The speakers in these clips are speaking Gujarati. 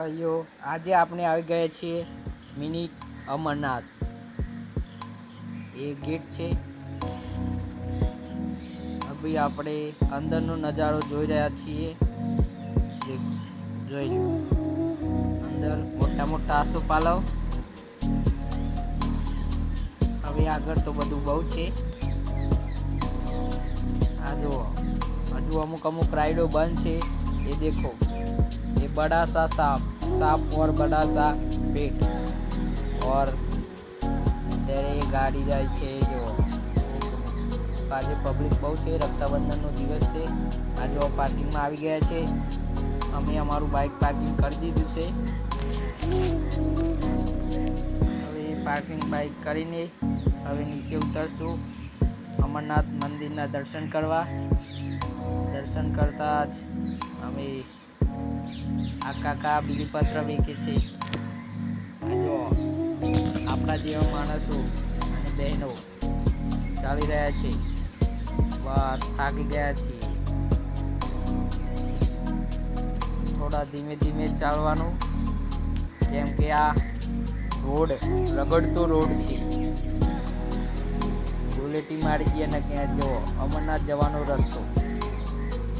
ભાઈઓ, આજે આપણે આવી ગયા છીએ મિની અમરનાથ. એ ગેટ છે. અભી આપણે અંદરનો નજારો જોઈ રહ્યા છીએ. જોઈ લો અંદર મોટા મોટા આસોપાલવ. હવે આગળ તો બધું બહુ છે. આ જુઓ. હજુ અમુક અમુક રાઈડો બંધ છે. એ દેખો. એ બડા સા સાપ. सांप और बड़ा सा पेट और અત્યારે એ ગાડી જાય છે જો આજે પબ્લિક બહુ છે રક્ષાબંધનનો દિવસ છે આજે પાર્કિંગમાં આવી ગયા છે અમે અમારું બાઇક પાર્કિંગ કરી દીધું છે હવે પાર્કિંગ બાઇક કરીને હવે નીચે ઉતરશું અમરનાથ મંદિરના દર્શન કરવા દર્શન કરતા જ અમે આ કાકા બીલીપત્ર વેચે છે. જો, આપણા જેવા માણસો અને બહેનો ચાલી રહ્યા છે. બહાર થાકી ગયા છીએ થોડા ધીમે ધીમે ચાલવાનું, કેમ કે આ રોડ રગડતો રોડ છે. ધૂળેટી મારી ગયા ને ક્યાં જો, અમરનાથ જવાનો રસ્તો.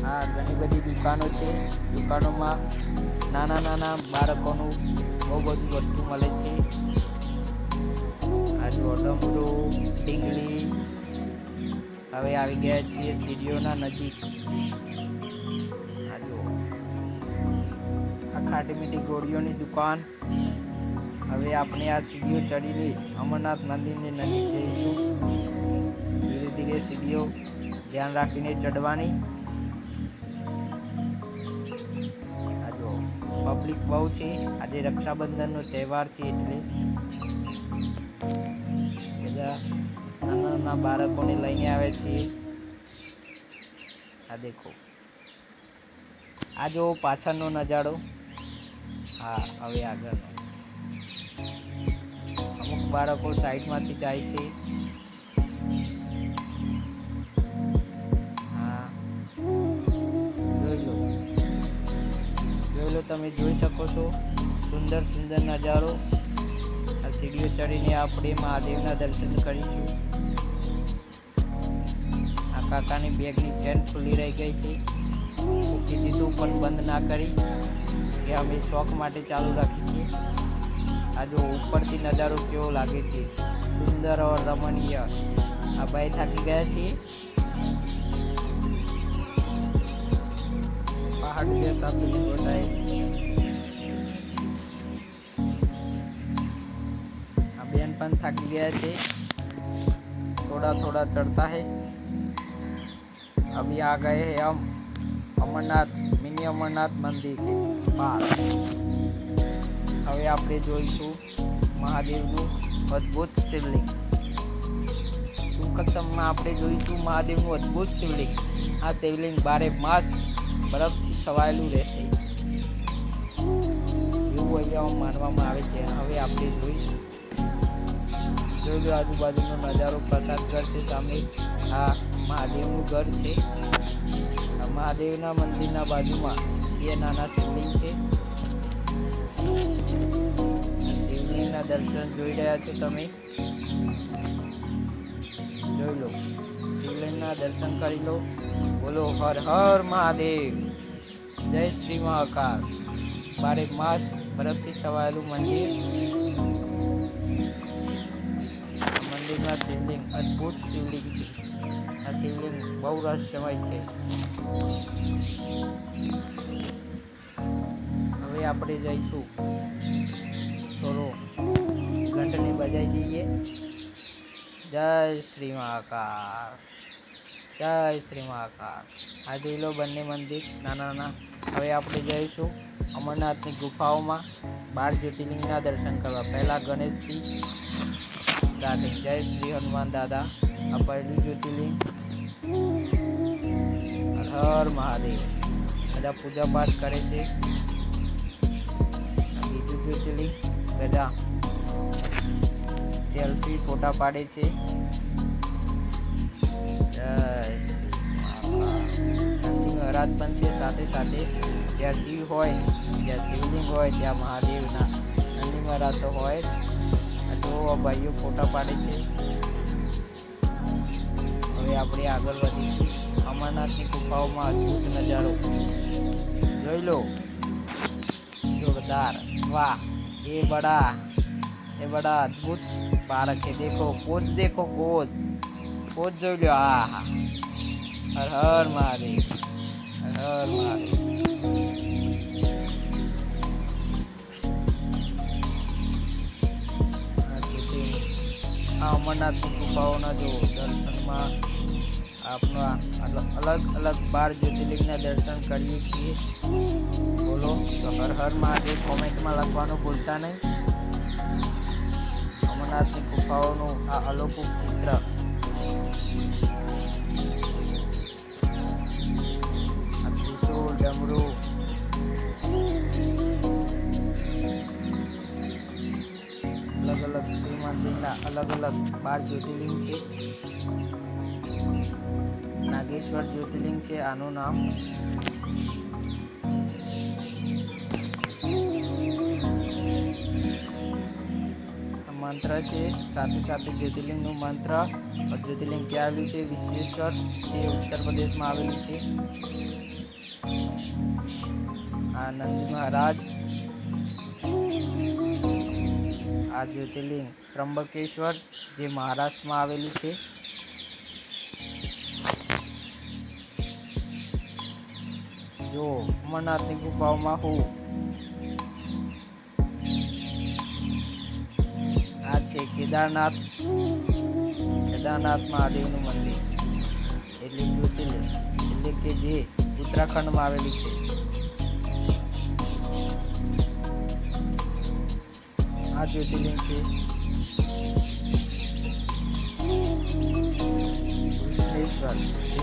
હા ઘણી બધી દુકાનો છે. દુકાનોમાં નાના નાના બાળકોનું બહુ બધું વસ્તુ મળે છે. આ જો ડમરું ડીંગલી હવે આવી ગયા છીએ સીડીઓના નજીક. આ જો આ ખાટી મીઠી ગોળીઓની દુકાન. હવે આપણે આ સીડીઓ ચડીને અમરનાથ મંદિરની નજીક જઈશું. ધીરે ધીરે સીડીઓ ધ્યાન રાખીને ચડવાની. પબ્લિક બહુ છે. આજે રક્ષાબંધનનો તહેવાર છે એટલે બધા નાના નાના બાળકોને લઈને આવે છે. આ દેખો. આ જો પાછળનો નજારો. હા, હવે આગળનો. અમુક બાળકો સાઈડમાંથી જાય છે. નજારો તમે જોઈ શકો છો. સુંદર સુંદર નજારો. આ સીડીઓ ચડીને આપણે મહાદેવના દર્શન કરીશું. આ કાકાની બેગની ચેન ખુલ્લી રહી ગઈ છે. મૂકી દીધું, પણ બંધ ના કરી. કે અમે શોખ માટે ચાલુ રાખી છે. આ ઉપરથી નજારો કેવો લાગે છે. સુંદર ઓર રમણીય. આ ભાઈ થાકી ગયા છે પહાડ જતા પેલી જોડાય होता है अभियान पण थक गया थे थोड़ा थोड़ा चढ़ता है अभी आ गए हैं हम અમરનાથ મિની અમરનાથ મંદિર કે પાસ હવે આપણે જોઈશું મહાદેવનું અદ્ભુત શિવલિંગ ટૂંક સમયમાં આપણે જોઈશું મહાદેવનું અદ્ભુત શિવલિંગ આ શિવલિંગ બારે માસ બરફથી છવાયેલું રહેશે એવું અહીંયા માનવામાં આવે છે હવે આપણે જોઈશું જોઈ લો, આજુબાજુનો નજારો ઘર છે, સામે આ મહાદેવનું ઘર છે. મહાદેવના મંદિરના બાજુમાં બે નાના શિવલિંગ છે. શિવલિંગના દર્શન જોઈ રહ્યા છો તમે? જોઈ લો, શિવલિંગના દર્શન કરી લો. બોલો, હર હર મહાદેવ! જય શ્રી મહાકાળ બારે માસ બરફથી છવાયેલું મંદિર. મંદિરમાં શિવલિંગ, અદ્ભુત શિવલિંગ છે. આ શિવલિંગ બહુ રહસ્યમય છે. હવે આપણે જઈશું થોડો ઘંટને બજાઈ જઈએ. જય શ્રી મહાકાળ જય શ્રી મહાકાળ આ જોઈ લો બંને મંદિર, નાના નાના. હવે આપણે જઈશું અમરનાથની ગુફાઓમાં બાર જ્યોતિર્લિંગના દર્શન કરવા. પહેલાં ગણેશજી સ્ટાર્ટિંગ જય શ્રી હનુમાન દાદા. આ પહેલું જ્યોતિર્લિંગ. હર મહાદેવ. બધા પૂજા પાઠ કરે છે. બીજું જ્યોતિર્લિંગ. બધા સેલ્ફી ફોટા પાડે છે. મહારાજ પણ છે. સાથે સાથે જ્યાં શિવ હોય, જ્યાં શિવલિંગ હોય, ત્યાં મહાદેવના. નંદી મહારાજ હોય જો આ ભાઈઓ ફોટા પાડે છે. હવે આપણે આગળ વધીશું અમરનાથની ગુફાઓમાં અદ્ભુત નજારો. જોઈ લો. જોરદાર. વાહ, એ બડા. એ બડા અદ્ભુત પાર્ક છે. દેખો કોચ દેખો કોચ કોચ જોઈ લો. હા હા હર હર મહાદેવ. હર હર મહાદેવ. આ ગુફાઓના જો દર્શનમાં આપનો અલગ અલગ બાર જ્યોતિર્લિંગના દર્શન કરીએ છીએ. બોલો, તો હર હર મહાદેવ કોમેન્ટમાં લખવાનું ભૂલતા નહીં. અમરનાથની ગુફાઓનું આ અલૌકિક ચિત્ર. ડમરું અલગ શિવ મંદિરના અલગ અલગ બાર જ્યોતિર્લિંગ છે. નાગેશ્વર જ્યોતિર્લિંગ છે, આનું નામ. મંત્ર છે સાથે સાથે જ્યોતિર્લિંગનું મંત્ર. જ્યોતિર્લિંગ ક્યાં આવેલું છે? વિશ્વેશ્વર એ ઉત્તર પ્રદેશમાં આવેલું છે. આ નંદી મહારાજ. આ જ્યોતિર્લિંગ ત્રંબકેશ્વર જે મહારાષ્ટ્રમાં આવેલું છે. જો અમરનાથની ગુફાઓમાં હું આ છે કેદારનાથ. કેદારનાથ મહાદેવનું મંદિર. એટલે જ્યોતિર્લિંગ. એટલે કે જે ઉત્તરાખંડમાં આવેલી છે. આ જ્યોતિર્લિંગ છે.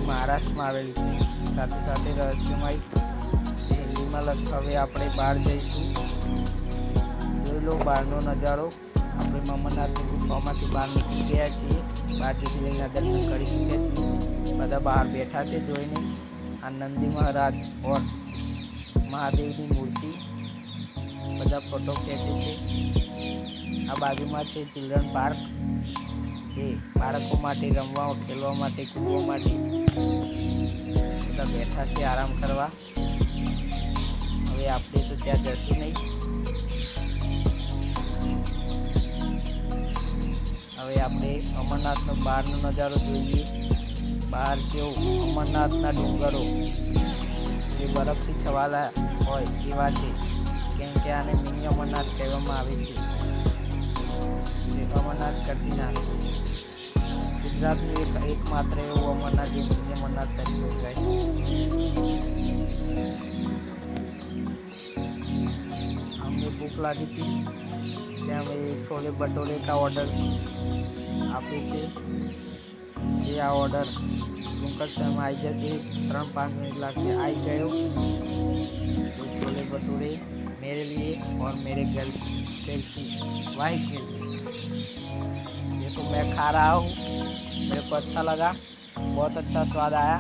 મહારાષ્ટ્રમાં આવેલું છે. સાથે સાથે રહસ્યમય દિલ્હીમાં હવે આપણે બહાર જઈશું. જોઈ લો બહારનો નજારો. આપણે મમરનાથની ગુફામાંથી બહાર નીકળી ગયા છીએ. બહાર જ્યોતિર્લિંગના દર્શન કરી ચૂક્યા છીએ. બધા બહાર બેઠા છે જોઈને. આ નંદી મહારાજ ઓર મહાદેવની મૂર્તિ. બધા ફોટો ખેંચે છે. આ બાજુમાં છે ચિલ્ડ્રન પાર્ક જે બાળકો માટે રમવા, ખેલવા માટે, કૂદવા માટે બધા બેઠા છે આરામ કરવા. હવે આપણે તો ત્યાં જશું નહીં. હવે આપણે અમરનાથનો બહારનો નજારો જોઈએ. બહાર કેવું અમરનાથના ડુંગરો. જે બરફથી છવાલા હોય એવા છે. કેમ કે આને મિની અમરનાથ કહેવામાં આવે છે જે અમરનાથ કરતી નાખે ગુજરાતનું એક એકમાત્ર એવું અમરનાથ જે મિની અમરનાથ તરીકે ઓળખાય અમને ભૂખ લાગી હતી ત્યાં અમે છોલે ભટોરે કા ઓર્ડર આપે છે જે આ ઓર્ડર ટૂંક જ સમય આવી જશે ત્રણ પાંચ મિનિટ લાગશે આવી ગયો છોલે ભટોરે मेरे लिए और मेरे गर्ल गर्ल की वाइफ के लिए। देखो, मैं खा रहा हूँ। मेरे को अच्छा लगा। बहुत अच्छा स्वाद आया।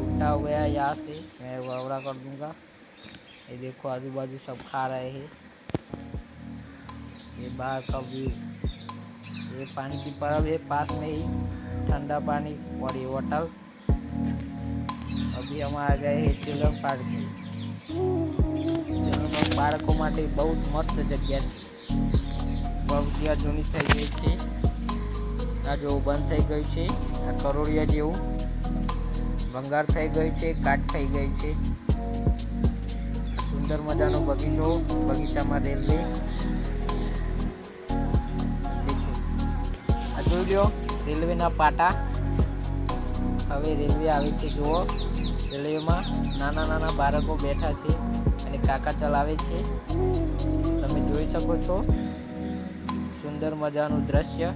उठा हो गया यहाँ से। मैं वावड़ा कर दूँगा। ये देखो आजू बाजू सब खा रहे हैं। ये बाहर का व्यू ये पानी की परब है, पास में ही ठंडा पानी और ये होटल અભી हम आ गए हैं चिल्ड्रन पार्क में ચિલ્ડ્રન બાળકો માટે બહુ જ મસ્ત જગ્યા છે બહુ જ્યાં જૂની થઈ ગઈ છે આ જો બંધ થઈ ગઈ છે આ કરોડિયા જેવું ભંગાર થઈ ગઈ છે કાટ થઈ ગઈ છે સુંદર મજાનો બગીચો બગીચામાં રેલવે આ જોઈ લ્યો રેલવેના પાટા હવે રેલવે આવે છે જુઓ રેલવેમાં નાના નાના બાળકો બેઠા છે અને કાકા ચલાવે છે. તમે જોઈ શકો છો સુંદર મજાનું દ્રશ્ય.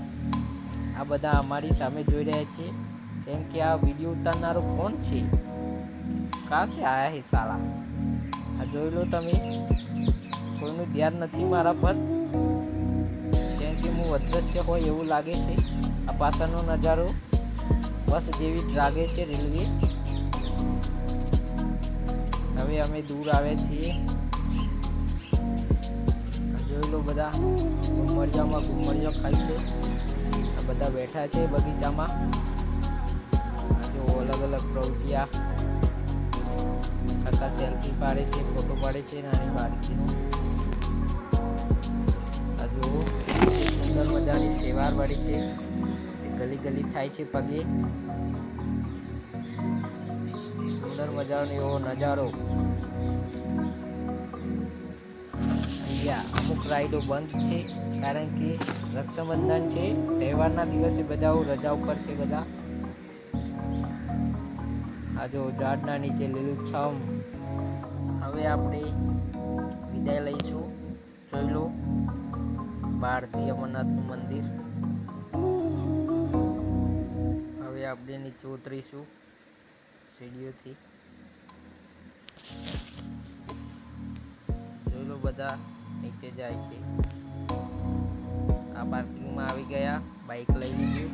આ બધા અમારી સામે જોઈ રહ્યા છે. કેમ કે આ વીડિયો ઉતારનારો કોણ છે? કા છે આયા હે સાલા? આ જોઈ લો તમે. કોઈનું ધ્યાન નથી મારા પર. કેમ કે હું અદ્રશ્ય હોય એવું લાગે છે. આ પાછળનો નજારો બસ જેવી જ લાગે છે રેલવે. હવે અમે દૂર આવે છીએ. આ જોઈ લો બધા. ગુમરજામાં ગુમરજા છે. આ બધા બેઠા છે બગીચામાં. જો અલગ અલગ પ્રવૃત્તિયા કાકા સેલ્ફી પાડે છે ફોટો પાડે છે, નાની બાળકીનો આ જો સુંદર મજાની તહેવાર વાળી છે. ગલી ગલી થાય છે પગે. સુંદર મજાનો એવો નજારો. અહીંયા અમુક રાઈડો બંધ છે, કારણ કે રક્ષાબંધન છે, તહેવારના દિવસે બધા રજા ઉપર છે બધા. આ જો ઝાડના નીચે લીલુંછમ હવે આપણે વિદાય લઈશું. જોઈ લો બહારથી અમરનાથનું મંદિર. હવે આપણે નીચે ઉતરીશું. સીડીઓથી જોઈ લો બધા નીચે જાય છે આ પાર્કિંગમાં આવી ગયા બાઇક લઈ લીધું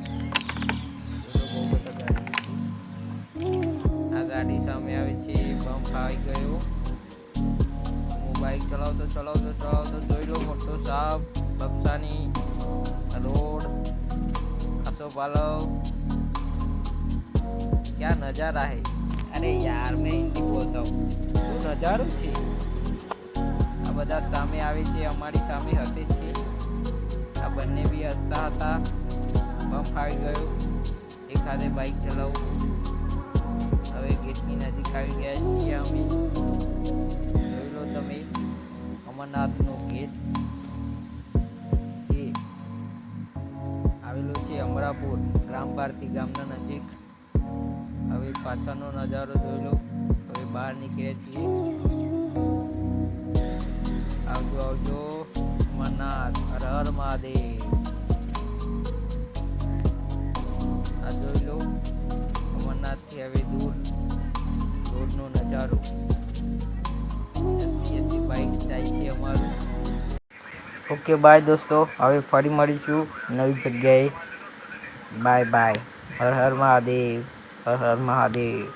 જોઈ લો બહુ બધા ગાડી છે આ ગાડી સામે આવે છે બમ્પ આવી ગયો હું બાઇક ચલાવતો ચલાવતો ચલાવતો જોઈ લો મોટો સાપ બક્સાની રોડ ખાસો પાલવ क्या नजारा है અરે યાર, મેં હિન્દી બોલતો શું નજારો છે? આ બધા સામે આવે છે, અમારી સામે હતી છે. આ બંને બી હસતા હતા. પંપ આવી ગયું. એકાદે હાથે બાઇક ચલાવું. હવે ગેટની નજીક આવી ગયા છીએ અમે. જોઈ લો તમે, અમરનાથનો ગેટ. આવેલો છે અમરાપુર રામ ભારતી ગામના નજીક. હવે પાછળનો નજારો જોઈ લો. હવે બહાર નીકળ્યા છીએ. આવજો આવજો. અમરનાથ, હર હર મહાદેવ. આ જોઈ લો, અમરનાથથી હવે દૂર રોડનો નજારો. એસી બાઇક જાય છે અમારું. ઓકે બાય દોસ્તો. હવે ફરી મળીશું નવી જગ્યાએ. બાય બાય હર હર મહાદેવ. હર હર મહાદેવ